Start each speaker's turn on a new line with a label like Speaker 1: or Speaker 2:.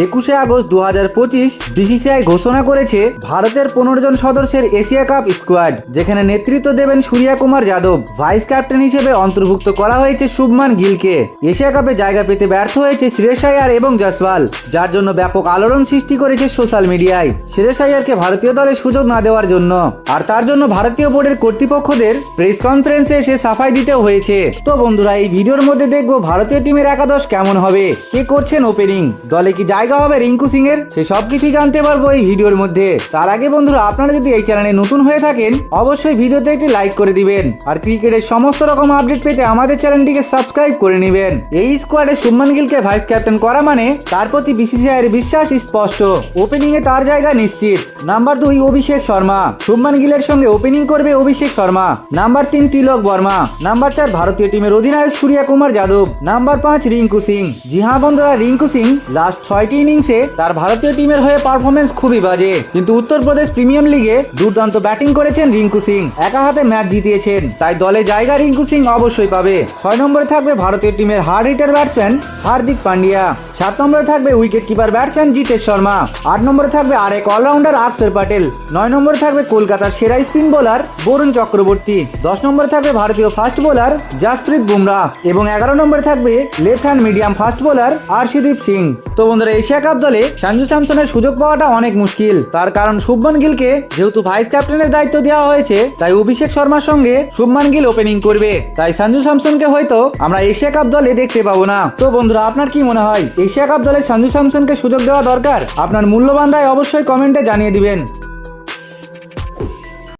Speaker 1: একুশে আগস্ট দু হাজার পঁচিশ বিসিসিআই ঘোষণা করেছে ভারতের পনেরো জন সদস্যের এশিয়া কাপ স্কোয়াড, যেখানে নেতৃত্ব দেবেন সূর্যা কুমার যাদব। ভাইস ক্যাপ্টেন হিসেবে অন্তর্ভুক্ত করা হয়েছে শুভমান গিলকে। এশিয়া কাপে জায়গা পেতে ব্যর্থ হয়েছে শ্রেয়স আয়ার এবং জসওয়াল যার জন্য ব্যাপক আলোড়ন সৃষ্টি করেছে সোশ্যাল মিডিয়ায়। শ্রেয়স আয়ারকে ভারতীয় দলে সুযোগ না দেওয়ার জন্য। আর তার জন্য ভারতীয় বোর্ডের কর্তৃপক্ষদের প্রেস কনফারেন্সে এসে সাফাই দিতেও হয়েছে। তো বন্ধুরা, এই ভিডিওর মধ্যে দেখব ভারতীয় টিমের একাদশ কেমন হবে, কে করছেন ওপেনিং দলে কি জায়গা হবে রিঙ্কু সিং এর সে সব কিছুই জানতে পারব এই ভিডিওর মধ্যে। তার আগে বন্ধুরা, আপনারা যদি এই চ্যানেলে নতুন হয়ে থাকেন, অবশ্যই ভিডিওতে একটি লাইক করে দিবেন। আর ক্রিকেটের সমস্ত রকম আপডেট পেতে আমাদের চ্যানেলটিকে সাবস্ক্রাইব করে নেবেন। এই স্কোয়াডে শুভমান গিলকে ভাইস ক্যাপ্টেন করা মানে তার প্রতি বিসিসিআই এর বিশ্বাস স্পষ্ট। ওপেনিং এ তার জায়গা নিশ্চিত। নাম্বার দুই, অভিষেক শর্মা। শুভমান গিলের সঙ্গে ওপেনিং করবে অভিষেক শর্মা। নাম্বার তিন, তিলক বর্মা। নাম্বার চার, ভারতীয় টিমের অধিনায়ক সূর্যা কুমার যাদব। নাম্বার পাঁচ, রিঙ্কু সিং। জি হ্যাঁ বন্ধুরা, রিঙ্কু সিং লাস্ট ছয়টি ইনিংসে তার ভারতীয় টিমের হয়ে পারফরমেন্স খুবই বাজে। কিন্তু উত্তরপ্রদেশ প্রিমিয়ার লিগে দুর্দান্ত ব্যাটিং করেছেন রিঙ্কু সিং। একা হাতে ম্যাচ জিতিয়েছেন, তাই দলে জায়গা রিঙ্কু সিং অবশ্যই পাবে। ছয় নম্বরে থাকবে ভারতীয় টিমের hard hitter batsman Hardik Pandya. সাত নম্বরে থাকবে wicket keeper batsman Jitesh Sharma. আট নম্বরে থাকবে আরেক অলরাউন্ডার আকসর প্যাটেল নয় নম্বরে থাকবে কলকাতার সেরা স্পিন বোলার বরুণ চক্রবর্তী। দশ নম্বরে থাকবে ভারতীয় ফাস্ট বোলার জাসপ্রীত বুমরা এবং এগারো নম্বরে থাকবে left hand medium fast bowler Arshdeep Singh. তো বন্ধুরা, এশিয়া কাপ দলে সঞ্জু স্যামসনের সুযোগ পাওয়াটা অনেক মুশকিল। তার কারণ শুভমান গিলকে যেহেতু ভাইস ক্যাপ্টেনের দায়িত্ব দেওয়া হয়েছে, তাই অভিষেক শর্মার সঙ্গে শুভমান গিল ওপেনিং করবে। তাই সঞ্জু স্যামসনকে হয়তো আমরা এশিয়া কাপ দলে দেখতে পাবো না। তো বন্ধুরা, আপনার কি মনে হয়? এশিয়া কাপ দলে সঞ্জু স্যামসনকে সুযোগ দেওয়া দরকার? আপনার মূল্যবান রায় অবশ্যই কমেন্টে জানিয়ে দিবেন।